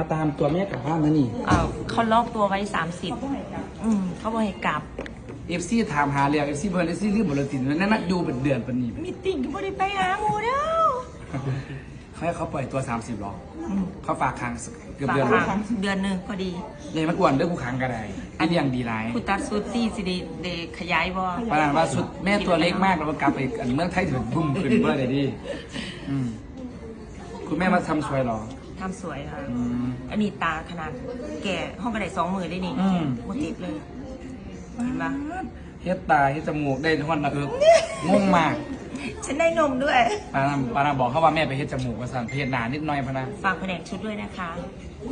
มาตามตัวแม่กลับบ้านนะนี่เอ่อเขาล็อกตัวไว้สามสิบอืมเขาบอกให้กลับเอฟซีถามหาเรียกเอฟซีเบิร์นเอฟซีรีบหมดเลยติดนั่นนัดดูเป็นเดือนเป็นนี่มีติ่งก็ไม่ได้ไปหาหมูแล้วเขาให้เขาปล่อยตัว 30หรออืมเขาฝากค้างเกือบฝากเดือนค้แล้วางเดือนหนึ่งพอดียังมันอ้วนเรื่องกูค้างก็ได้ที่เลี้ยงดีไรคุณตัดซูตี้สิเดเดขยายบ่ประมาณว่าสุดแม่ตัวเล็กมากแล้วก็กลับไปอันเมืองไทยถึงบุ้มขึ้นเมื่อไหร่ดีอืมคุณแม่มาทำสวยเหรอ ทำสวยค่ะอืมอันนี้ตาขนาดแก่ห้องกระไดสองมือได้นี่อืมหมดติดเลย เห็นปะเฮ็ดตาเฮ็ดจมูกได้ทุกวันนะเอองงมากฉันได้นมด้วย ปานาปานาบอกเขาว่าแม่ไปเฮ็ดจมูกมาสั่นไปเฮ็ดหนานิดหน่อยพะนะฝากแผนกชุดด้วยนะคะ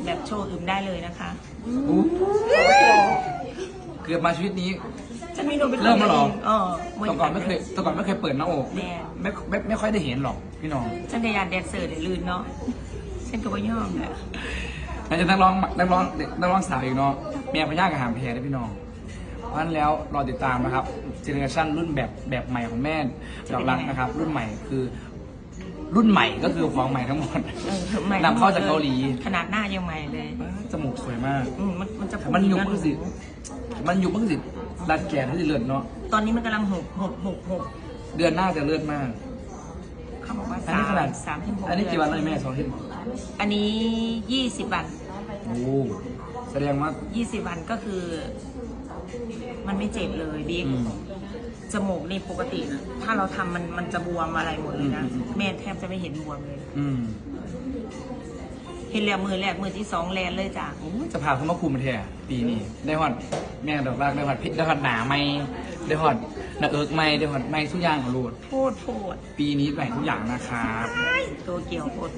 แบบโชว์อึมได้เลยนะคะ อู้เกือบมาชีวิตนี้ ฉันมีนมเป็นเริ่มแล้วเหรอเออแต่ก่อนไม่เคยแต่ก่อนไม่เคยเปิดหน้าอกแน่ไม่ไม่ไม่ค่อยได้เห็นหรอกพี่น้อง ฉันได้ยานแดนเซอร์เดี๋ยวลื่นเนาะ ฉันก็บ่ยอมแหละน่าจะนักร้องนักร้องเด็กนักร้องสาวอีกเนาะเมียพญากับหามแพรได้พี่น้อง เพราะฉะนั้นแล้วรอติดตามนะครับเจเนอเรชันรุ่นแบบแบบใหม่ของแม่ดอกรักนะครับ รุ่นใหม่คือ รุ่นใหม่ก็คือของใหม่ทั้งหมดเออใหม่นำเข้าจากเกาหลีขนาดหน้ายังใหม่เลยจมูกสวยมาก อืมมันมันจะมันยุบพูเพิ่งดสิ มันยุบเพิ่งสิรัดแก่ที่เลือดเนาะตอนนี้มันกำลังหกหกหกหกเดือนหน้าจะเลือดมาก เขาบอกว่าอันสานี้มขนาดสามถึงหกอันนี้กี่วันเดืเลยแม่สองอาที่ อันนี้ยี่สิบวัน โอ้แสดงว่ายี่สิบวันก็คือ มันไม่เจ็บเลยบิ๊กอืม จมูกนี่ปกตินะถ้าเราทำมันมันจะบวมอะไรหมดเลยนะอืมอืมอืม แม่แทบจะไม่เห็นบวมเลย อืมเห็นแล้วมือแรกมือที่สองแลนเลยจ้ะ โอ้ยจะพาเขามาคุมมาแท้ปีนี้ได้ฮอดแม่ดอกรักได้ฮอดพิษได้ฮอดหนาไม่ได้ฮอดหนักเอิกไม่ได้ฮอดไม่ทุกอย่างของรูดพูดพูดปีนี้ใหม่ทุกอย่างนะครับ ตัวเกี่ยวพูด